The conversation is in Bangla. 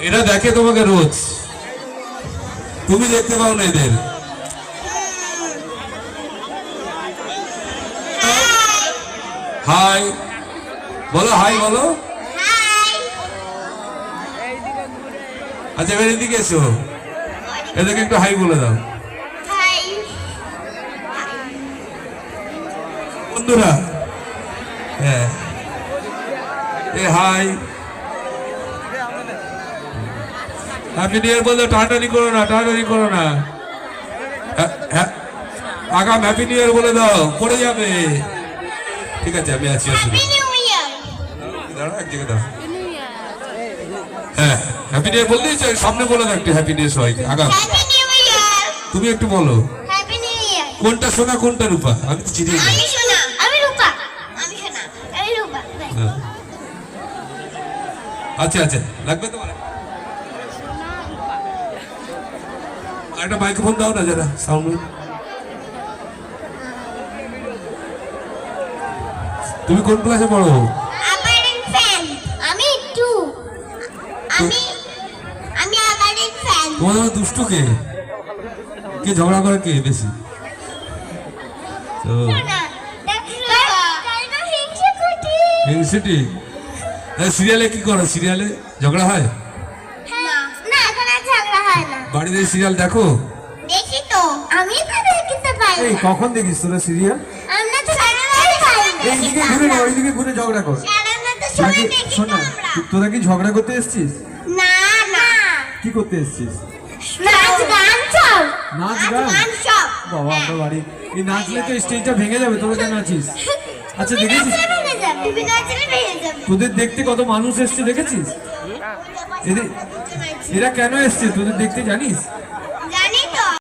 এরা দেখে তোমাকে রোজ। তুমি দেখতে পাও না এদের। হাই। বলো হাই বলো। আচ্ছা এবার এদিকে এসো। এদেরকে একটু হাই বলে দাও। বন্ধুরা হ্যাঁ। এ হাই। হ্যাপি নিউ ইয়ার বলতে টাটানি করো না টাটানি করো না। হ্যাঁ, হ্যাঁ, আগাম হ্যাপি নিউ ইয়ার বলে দাও পড়ে যাবে। ঠিক আছে আমি আছি আসলে দাঁড়া এক জায়গায় দাঁড়া হ্যাঁ হ্যাপি নিউ ইয়ার বলতেই সামনে বলে দাও একটু হ্যাপি নিউ ইয়ার সবাইকে। আগাম। তুমি একটু বলো। কোনটা সোনা কোনটা রূপা? আমি তো চিনি হ্যাঁ। আচ্ছা আচ্ছা লাগবে তোমার? একটা মাইক্রোফোন দাও না যারা সাউন্ড তুমি কোন ক্লাসে পড়ো? আমি টু আমি আমি আবারের ফ্যান। তোমাদের মধ্যে দুষ্টু কে? কে ঝগড়া করে কে বেশি? তো না দেখো তাই না হিংসা করতে ইউনিভার্সিটি সিরিয়ালে কি করো? সিরিয়ালে ঝগড়া হয়? বাড়িতে সিরিয়াল দেখো? দেখি তো আমি তো দেখতে পাই। এই কখন দেখিস তোরা সিরিয়াল আমরা তো সারা রাত পাই এইদিকে ঘুরে না ওইদিকে ঘুরে ঝগড়া কর। সারা রাত তো শুনে দেখি শোন না তোরা কি ঝগড়া করতে এসেছিস? না না। কি করতে এসেছিস? নাচ গান সব। নাচ গান? সব। বাবা আমরা বাড়ি এই নাচলে তো স্টেজটা ভেঙে যাবে তোরা কেন আছিস? আচ্ছা দেখেছিস? তোদের দেখতে কত মানুষ এসছে দেখেছিস? এদের এরা কেন এসছে? তোদের দেখতে জানিস?